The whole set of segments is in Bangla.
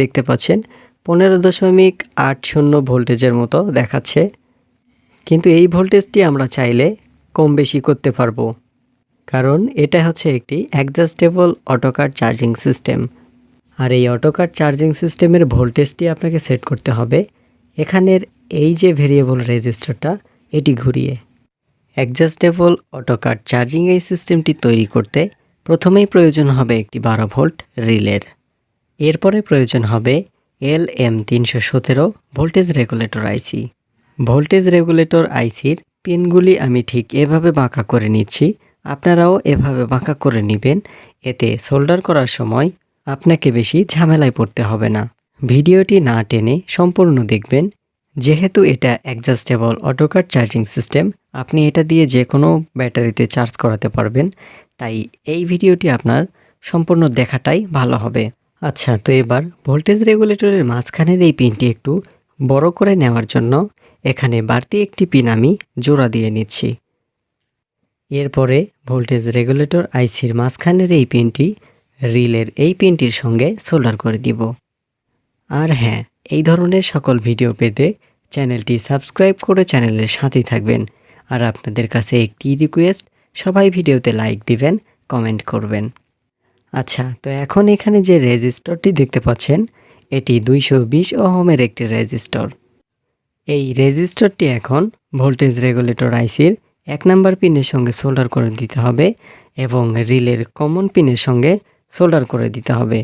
দেখতে পাচ্ছেন, পনেরো দশমিক আট শূন্য ভোল্টেজের মতো দেখাচ্ছে। কিন্তু এই ভোল্টেজটি আমরা চাইলে কম বেশি করতে পারব, কারণ এটা হচ্ছে একটি adjustable auto cut charging system আর এই অটোকার চার্জিং সিস্টেমের ভোল্টেজটি আপনাকে সেট করতে হবে। এখানের এই যে ভেরিয়েবল রেজিস্টারটা এটি ঘুরিয়ে। অ্যাডজাস্টেবল অটোকার চার্জিং এই সিস্টেমটি তৈরি করতে প্রথমেই প্রয়োজন হবে একটি বারো ভোল্ট রিলের। এরপরে প্রয়োজন হবে এল এম তিনশো সতেরো voltage regulator IC voltage regulator আইসির পিনগুলি আমি ঠিক এভাবে বাঁকা করে নিচ্ছি, আপনারাও এভাবে বাঁকা করে নেবেন, এতে সোল্ডার করার সময় আপনাকে বেশি ঝামেলায় পড়তে হবে না। ভিডিওটি না টেনে সম্পূর্ণ দেখবেন। যেহেতু এটা অ্যাডজাস্টেবল অটোকার চার্জিং সিস্টেম আপনি এটা দিয়ে যে কোনো ব্যাটারিতে চার্জ করাতে পারবেন, তাই এই ভিডিওটি আপনার সম্পূর্ণ দেখাটাই ভালো হবে। আচ্ছা তো এবার ভোল্টেজ রেগুলেটরের মাঝখানের এই পিনটি একটু বড় করে নেওয়ার জন্য এখানে বাড়তি একটি পিন আমি জোড়া দিয়ে নিচ্ছি। এরপরে ভোল্টেজ রেগুলেটর আইসির মাঝখানের এই পিনটি রিলের এই পিনটির সঙ্গে সোল্ডার করে দিব। আর হ্যাঁ এই ধরনের সকল ভিডিও পেতে চ্যানেলটি সাবস্ক্রাইব করে চ্যানেলের সাথেই থাকবেন। আর আপনাদের কাছে একটি রিকোয়েস্ট সবাই ভিডিওতে লাইক দিবেন কমেন্ট করবেন। আচ্ছা তো এখন এখানে যে রেজিস্টরটি দেখতে পাচ্ছেন, এটি দুইশো বিশ ওহমের একটি রেজিস্টর। এই রেজিস্টরটি এখন ভোল্টেজ রেগুলেটর আইসির এক নাম্বার পিনের সঙ্গে সোল্ডার করে দিতে হবে এবং রিলের কমন পিনের সঙ্গে সোল্ডার করে দিতে হবে।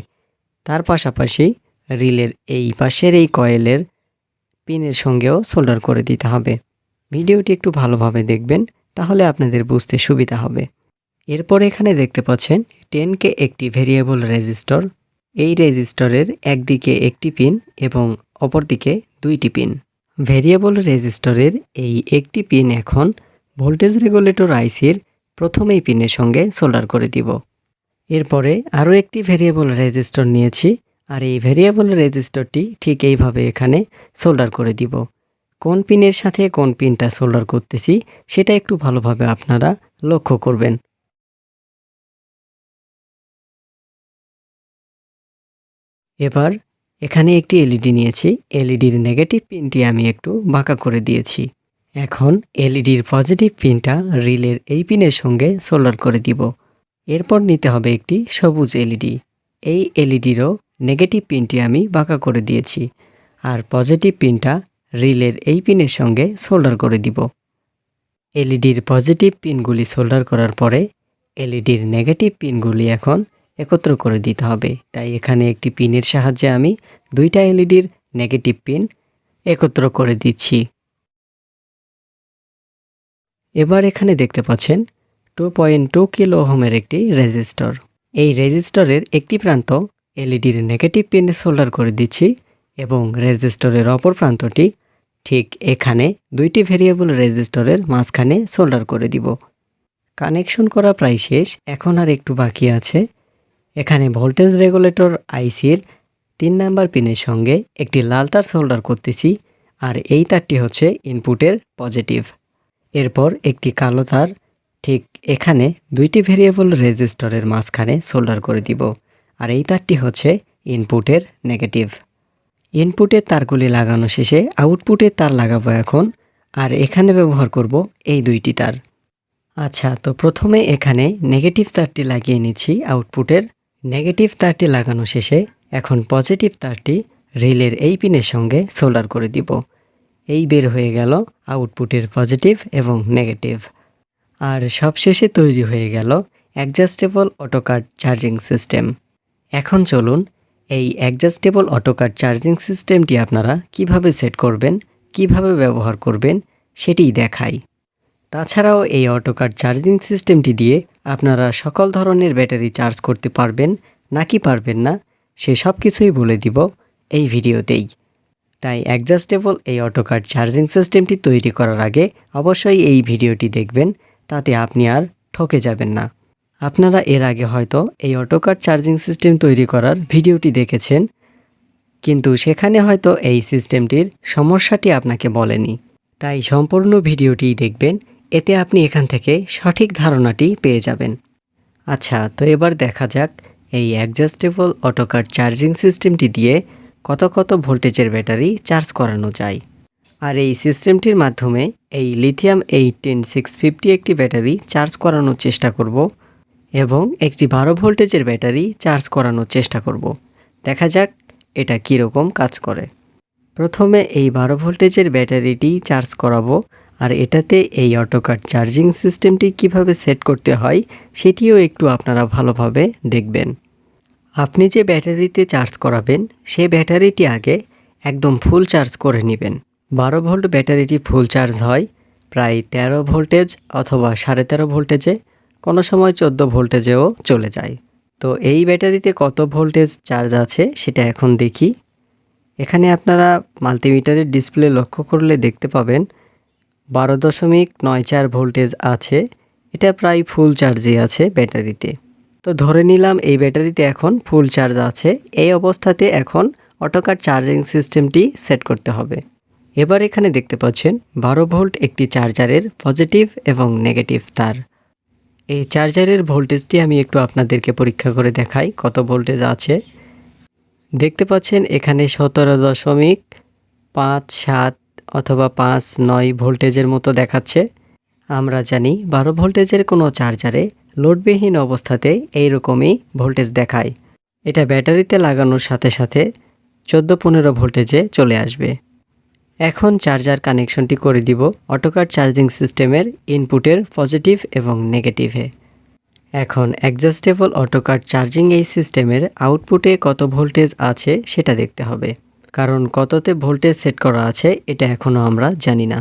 তার পাশাপাশি রিলের এই পাশের এই কয়েলের পিনের সঙ্গেও সোল্ডার করে দিতে হবে। ভিডিওটি একটু ভালোভাবে দেখবেন, তাহলে আপনাদের বুঝতে সুবিধা হবে। এরপর এখানে দেখতে পাচ্ছেন টেনকে একটি ভেরিয়েবল রেজিস্টর এই রেজিস্টরের একদিকে একটি পিন এবং অপরদিকে দুইটি পিন ভেরিয়েবল রেজিস্টরের এই একটি পিন এখন ভোল্টেজ রেগুলেটর আইসির প্রথম এই পিনের সঙ্গে সোল্ডার করে দিব। এরপরে আরও একটি ভেরিয়েবল রেজিস্টর নিয়েছি, আর এই ভেরিয়েবল রেজিস্টরটি ঠিক এইভাবে এখানে সোল্ডার করে দিব। কোন পিনের সাথে কোন পিনটা সোল্ডার করতেছি, সেটা একটু ভালোভাবে আপনারা লক্ষ্য করবেন। এবার এখানে একটি এলইডি নিয়েছি। এলইডির নেগেটিভ পিনটি আমি একটু বাঁকা করে দিয়েছি। এখন এলইডির পজিটিভ পিনটা রিলের এই পিনের সঙ্গে সোল্ডার করে দিব। এরপর নিতে হবে একটি সবুজ এলইডি এই এলইডিরও নেগেটিভ পিনটি আমি বাঁকা করে দিয়েছি। আর পজিটিভ পিনটা রিলের এই পিনের সঙ্গে সোল্ডার করে দিব। এলইডির পজিটিভ পিনগুলি সোল্ডার করার পরে এলইডির নেগেটিভ পিনগুলি এখন একত্র করে দিতে হবে। তাই এখানে একটি পিনের সাহায্যে আমি দুইটা এলইডির নেগেটিভ পিন একত্র করে দিচ্ছি। এবার এখানে দেখতে পাচ্ছেন টু পয়েন্ট টু কিলো হোমের একটি রেজিস্টর। এই রেজিস্টরের একটি প্রান্ত এলইডির নেগেটিভ পিনে সোল্ডার করে দিচ্ছি এবং রেজিস্টরের অপর প্রান্তটি ঠিক এখানে দুইটি ভেরিয়েবল রেজিস্টরের মাঝখানে সোল্ডার করে দিব। কানেকশন করা প্রায় শেষ, এখন আর একটু বাকি আছে। এখানে ভোল্টেজ রেগুলেটর, আইসির তিন নাম্বার পিনের সঙ্গে একটি লাল তার সোল্ডার করতেছি আর এই তারটি হচ্ছে ইনপুটের পজিটিভ এরপর একটি কালো তার ঠিক এখানে দুইটি ভেরিয়েবল রেজিস্টরের মাঝখানে সোল্ডার করে দিব আর এই তারটি হচ্ছে ইনপুটের নেগেটিভ ইনপুটের তারগুলি লাগানো শেষে আউটপুটের তার লাগাবো এখন আর এখানে ব্যবহার করব এই দুইটি তার। আচ্ছা তো প্রথমে এখানে নেগেটিভ তারটি লাগিয়ে নিচ্ছি আউটপুটের নেগেটিভ তারটি লাগানো শেষে এখন পজিটিভ তারটি রিলের এই পিনের সঙ্গে সোল্ডার করে দিব। এই বের হয়ে গেল আউটপুটের পজিটিভ এবং নেগেটিভ। আর সবশেষে তৈরি হয়ে গেল অ্যাডজাস্টেবল অটোকার্ড চার্জিং সিস্টেম। এখন চলুন এই অ্যাডজাস্টেবল অটোকার্ড চার্জিং সিস্টেমটি আপনারা কীভাবে সেট করবেন, কীভাবে ব্যবহার করবেন, সেটিই দেখাই। তাছাড়াও এই অটোকার চার্জিং সিস্টেমটি দিয়ে আপনারা সকল ধরনের ব্যাটারি চার্জ করতে পারবেন নাকি পারবেন না, সে সব কিছুই বলে দিব এই ভিডিওতেই। তাই অ্যাডজাস্টেবল এই অটোকার চার্জিং সিস্টেমটি তৈরি করার আগে অবশ্যই এই ভিডিওটি দেখবেন, তাতে আপনি আর ঠকে যাবেন না। আপনারা এর আগে হয়তো এই অটোকার চার্জিং সিস্টেম তৈরি করার ভিডিওটি দেখেছেন, কিন্তু সেখানে হয়তো এই সিস্টেমটির সমস্যাটি আপনাকে বলেনি। তাই সম্পূর্ণ ভিডিওটি দেখবেন এতে আপনি এখান থেকে সঠিক ধারণাটি পেয়ে যাবেন। আচ্ছা তো এবার দেখা যাক এই অ্যাডজাস্টেবল অটোকার চার্জিং সিস্টেমটি দিয়ে কত কত ভোল্টেজের ব্যাটারি চার্জ করানো যায়। আর এই সিস্টেমটির মাধ্যমে এই lithium eight eighteen six fifty একটি ব্যাটারি চার্জ করানোর চেষ্টা করব এবং একটি বারো ভোল্টেজের ব্যাটারি চার্জ করানোর চেষ্টা করব। দেখা যাক এটা কীরকম কাজ করে। প্রথমে এই বারো ভোল্টেজের ব্যাটারিটি চার্জ করাবো আর এটাতে এই অটোকাট চার্জিং সিস্টেমটি কীভাবে সেট করতে হয় সেটিও একটু আপনারা ভালোভাবে দেখবেন। আপনি যে ব্যাটারিতে চার্জ করাবেন, সে ব্যাটারিটি আগে একদম ফুল চার্জ করে নেবেন। বারো ভোল্ট ব্যাটারিটি ফুল চার্জ হয় প্রায় তেরো ভোল্টেজ অথবা সাড়ে তেরো ভোল্টেজে, কোনো সময় চোদ্দ ভোল্টেজেও চলে যায়। তো এই ব্যাটারিতে কত ভোল্টেজ চার্জ আছে সেটা এখন দেখি। এখানে আপনারা মাল্টিমিটারের ডিসপ্লে লক্ষ্য করলে দেখতে পাবেন বারো দশমিক নয় চার ভোল্টেজ আছে। এটা প্রায় ফুল চার্জে আছে ব্যাটারিতে। তো ধরে নিলাম এই ব্যাটারিতে এখন ফুল চার্জ আছে। এই অবস্থাতে এখন অটোকার চার্জিং সিস্টেমটি সেট করতে হবে। এবার এখানে দেখতে পাচ্ছেন বারো ভোল্ট একটি চার্জারের পজিটিভ এবং নেগেটিভ তার। এই চার্জারের ভোল্টেজটি আমি একটু আপনাদেরকে পরীক্ষা করে দেখাই কত ভোল্টেজ আছে। দেখতে পাচ্ছেন এখানে সতেরো দশমিক পাঁচ সাত অথবা পাঁচ নয় ভোল্টেজের মতো দেখাচ্ছে। আমরা জানি বারো ভোল্টেজের কোনো চার্জারে লোডবিহীন অবস্থাতে এইরকমই ভোল্টেজ দেখায়। এটা ব্যাটারিতে লাগানোর সাথে সাথে চোদ্দ পনেরো ভোল্টেজে চলে আসবে। এখন চার্জার কানেকশনটি করে দিব অটোকার চার্জিং সিস্টেমের ইনপুটের পজিটিভ এবং নেগেটিভে। এখন অ্যাডজাস্টেবল অটোকার চার্জিং এই সিস্টেমের আউটপুটে কত ভোল্টেজ আছে সেটা দেখতে হবে। কারণ কততে ভোল্টেজ সেট করা আছে এটা এখনও আমরা জানি না।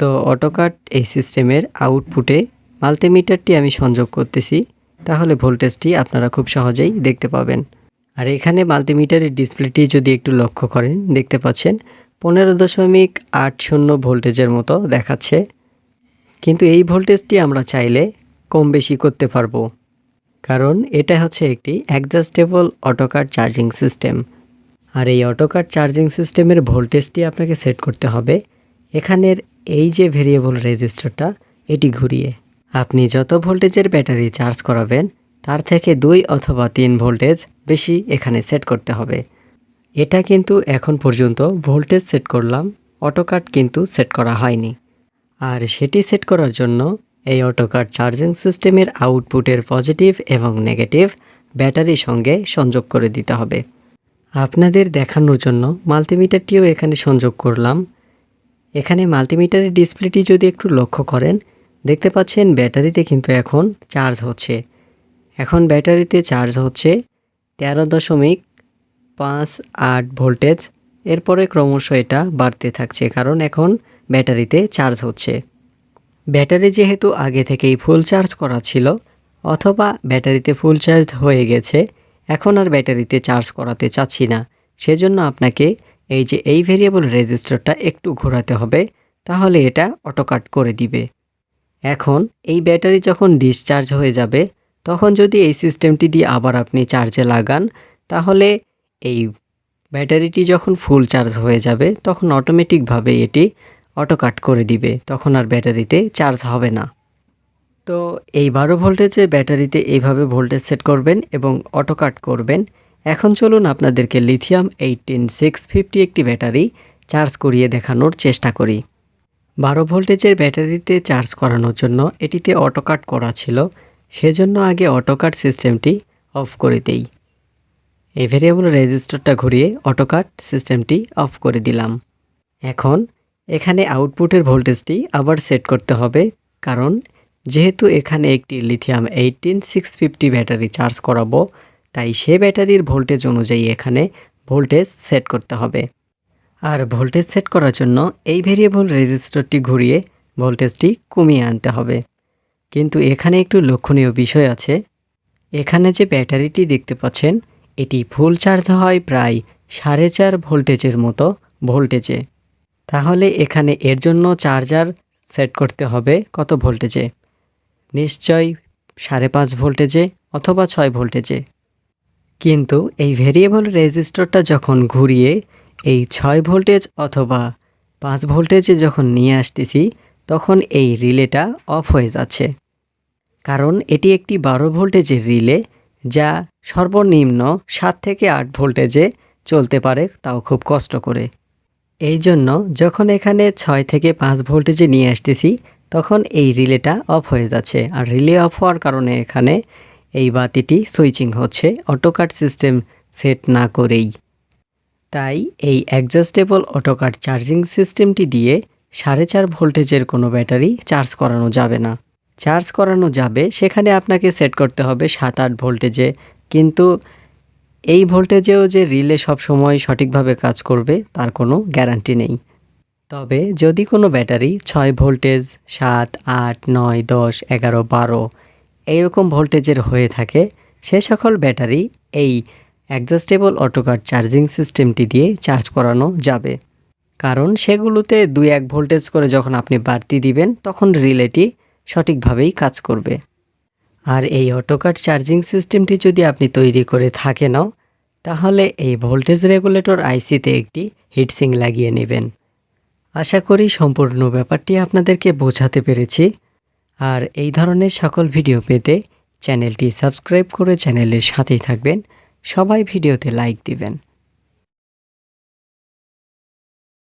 তো অটোকাট এই সিস্টেমের আউটপুটে মাল্টিমিটারটি আমি সংযোগ করতেছি, তাহলে ভোল্টেজটি আপনারা খুব সহজেই দেখতে পাবেন। আর এখানে মাল্টিমিটারের ডিসপ্লেটি যদি একটু লক্ষ্য করেন, দেখতে পাচ্ছেন পনেরো দশমিক আট শূন্য ভোল্টেজের মতো দেখাচ্ছে। কিন্তু এই ভোল্টেজটি আমরা চাইলে কম বেশি করতে পারব। কারণ এটা হচ্ছে একটি adjustable auto cut charging system আর এই অটোকার চার্জিং সিস্টেমের ভোল্টেজটি আপনাকে সেট করতে হবে। এখানের এই যে ভেরিয়েবল রেজিস্টারটা এটি ঘুরিয়ে। আপনি যত ভোল্টেজের ব্যাটারি চার্জ করাবেন, তার থেকে দুই অথবা তিন ভোল্টেজ বেশি এখানে সেট করতে হবে। এটা কিন্তু এখন পর্যন্ত ভোল্টেজ সেট করলাম অটোকাট কিন্তু সেট করা হয়নি। আর সেটি সেট করার জন্য এই অটোকাট চার্জিং সিস্টেমের আউটপুটের পজিটিভ এবং নেগেটিভ ব্যাটারির সঙ্গে সংযোগ করে দিতে হবে। আপনাদের দেখানোর জন্য মাল্টিমিটারটিও এখানে সংযোগ করলাম। এখানে মাল্টিমিটারের ডিসপ্লেটি যদি একটু লক্ষ্য করেন, দেখতে পাচ্ছেন ব্যাটারিতে কিন্তু এখন চার্জ হচ্ছে। এখন ব্যাটারিতে চার্জ হচ্ছে তেরো দশমিক পাঁচ আট ভোল্টেজ। এরপরে ক্রমশ এটা বাড়তে থাকছে, কারণ এখন ব্যাটারিতে চার্জ হচ্ছে। ব্যাটারি যেহেতু আগে থেকেই ফুল চার্জ করা ছিল, অথবা ব্যাটারিতে ফুল চার্জ হয়ে গেছে এখন আর ব্যাটারিতে চার্জ করাতে চাচ্ছি না। সেজন্য আপনাকে এই যে এই ভেরিয়েবল রেজিস্টারটা একটু ঘোরাতে হবে, তাহলে এটা অটোকাট করে দিবে। এখন এই ব্যাটারি যখন ডিসচার্জ হয়ে যাবে, তখন যদি এই সিস্টেমটি দিয়ে আবার আপনি চার্জে লাগান, তাহলে এই ব্যাটারিটি যখন ফুল চার্জ হয়ে যাবে, তখন অটোমেটিকভাবে এটি অটোকাট করে দিবে, তখন আর ব্যাটারিতে চার্জ হবে না। তো এই বারো ভোল্টেজের ব্যাটারিতে এইভাবে ভোল্টেজ সেট করবেন এবং অটো কাট করবেন। এখন চলুন আপনাদেরকে লিথিয়াম এইটিন সিক্স ফিফটি একটি ব্যাটারি চার্জ করিয়ে দেখানোর চেষ্টা করি। বারো ভোল্টেজের ব্যাটারিতে চার্জ করানোর জন্য এটিতে অটো কাট করা ছিল, সেজন্য আগে অটো কাট সিস্টেমটি অফ করে দেই। এই ভেরিয়েবল রেজিস্টারটা ঘুরিয়ে অটোকাট সিস্টেমটি অফ করে দিলাম। এখন এখানে আউটপুটের ভোল্টেজটি আবার সেট করতে হবে, কারণ যেহেতু এখানে একটি lithium eighteen six fifty battery charge করাবো, তাই সে ব্যাটারির ভোল্টেজ অনুযায়ী এখানে ভোল্টেজ সেট করতে হবে। আর ভোল্টেজ সেট করার জন্য এই ভেরিয়েবল রেজিস্টারটি ঘুরিয়ে ভোল্টেজটি কমিয়ে আনতে হবে। কিন্তু এখানে একটু লক্ষণীয় বিষয় আছে। এখানে যে ব্যাটারিটি দেখতে পাচ্ছেন, এটি ফুল চার্জ হয় প্রায় সাড়ে চার ভোল্টেজের মতো ভোল্টেজে তাহলে এখানে এর জন্য চার্জার সেট করতে হবে কত ভোল্টেজে নিশ্চয় সাড়ে পাঁচ ভোল্টেজে অথবা ছয় ভোল্টেজে। কিন্তু এই ভেরিয়েবল রেজিস্টরটা যখন ঘুরিয়ে এই ছয় ভোল্টেজ অথবা পাঁচ ভোল্টেজে যখন নিয়ে আসতেছি, তখন এই রিলেটা অফ হয়ে যাচ্ছে। কারণ এটি একটি বারো ভোল্টেজের রিলে, যা সর্বনিম্ন সাত থেকে আট ভোল্টেজে চলতে পারে, তাও খুব কষ্ট করে। এই জন্য যখন এখানে ছয় থেকে পাঁচ ভোল্টেজে নিয়ে আসতেছি তখন এই রিলেটা অফ হয়ে যাচ্ছে। আর রিলে অফ হওয়ার কারণে এখানে এই বাতিটি সুইচিং হচ্ছে অটোকাট সিস্টেম সেট না করেই। তাই এই অ্যাডজাস্টেবল অটোকাট চার্জিং সিস্টেমটি দিয়ে সাড়ে চার ভোল্টেজের কোনো ব্যাটারি চার্জ করানো যাবে না। চার্জ করানো যাবে, সেখানে আপনাকে সেট করতে হবে সাত আট ভোল্টেজে। কিন্তু এই ভোল্টেজেও যে রিলে সবসময় সঠিকভাবে কাজ করবে, তার কোনো গ্যারান্টি নেই। তবে যদি কোনো ব্যাটারি ছয় ভোল্টেজ, সাত, আট, নয়, দশ, এগারো, বারো এইরকম ভোল্টেজের হয়ে থাকে, সে সকল ব্যাটারি এই অ্যাডজাস্টেবল অটোকাট চার্জিং সিস্টেমটি দিয়ে চার্জ করানো যাবে। কারণ সেগুলোতে দুই এক ভোল্টেজ করে যখন আপনি বাড়তি দিবেন, তখন রিলেটি সঠিকভাবেই কাজ করবে। আর এই অটোকাট চার্জিং সিস্টেমটি যদি আপনি তৈরি করে থাকেনও, তাহলে এই ভোল্টেজ রেগুলেটর আইসিতে একটি হিটসিং লাগিয়ে নেবেন। আশা করি সম্পূর্ণ ব্যাপারটি আপনাদেরকে বোঝাতে পেরেছি। আর এই ধরনের সকল ভিডিও পেতে চ্যানেলটি সাবস্ক্রাইব করে চ্যানেলের সাথেই থাকবেন। সবাই ভিডিওতে লাইক দিবেন।